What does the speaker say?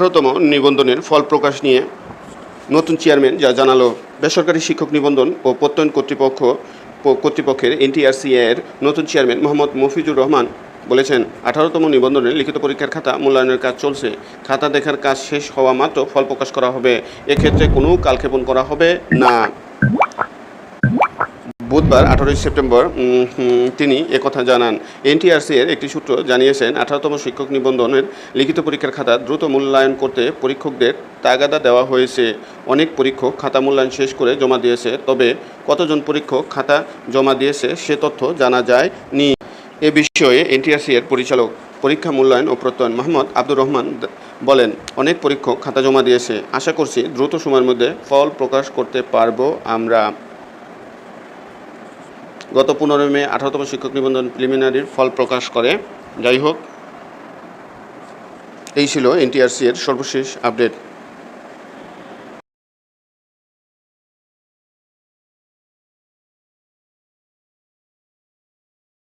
আঠারোতম নিবন্ধনের ফল প্রকাশ নিয়ে নতুন চেয়ারম্যান যা জানালো বেসরকারি শিক্ষক নিবন্ধন ও প্রত্যয়ন কর্তৃপক্ষ কর্তৃপক্ষের এনটিআরসি এর নতুন চেয়ারম্যান মোহাম্মদ মফিজুর রহমান বলেছেন, আঠারোতম নিবন্ধনের লিখিত পরীক্ষার খাতা মূল্যায়নের কাজ চলছে। খাতা দেখার কাজ শেষ হওয়া মাত্র ফল প্রকাশ করা হবে। এক্ষেত্রে কোনো কালক্ষেপণ করা হবে না। বুধবার, আঠারোই সেপ্টেম্বর তিনি একথা জানান। এনটিআরসি এর একটি সূত্র জানিয়েছেন, আঠারোতম শিক্ষক নিবন্ধনের লিখিত পরীক্ষার খাতা দ্রুত মূল্যায়ন করতে পরীক্ষকদের তাগাদা দেওয়া হয়েছে। অনেক পরীক্ষক খাতা মূল্যায়ন শেষ করে জমা দিয়েছে, তবে কতজন পরীক্ষক খাতা জমা দিয়েছে সে তথ্য জানা যায় নি এ বিষয়ে এনটিআরসি এর পরিচালক পরীক্ষা মূল্যায়ন ও প্রত্যয়ন মোহাম্মদ আব্দুর রহমান বলেন, অনেক পরীক্ষক খাতা জমা দিয়েছে। আশা করছি দ্রুত সময়ের মধ্যে ফল প্রকাশ করতে পারব আমরা। গত পনেরো মে আঠারোতম শিক্ষক নিবন্ধন প্রিলিমিনারির ফল প্রকাশ করে। যাই হোক, এই ছিল এনটিআরসি এর সর্বশেষ আপডেট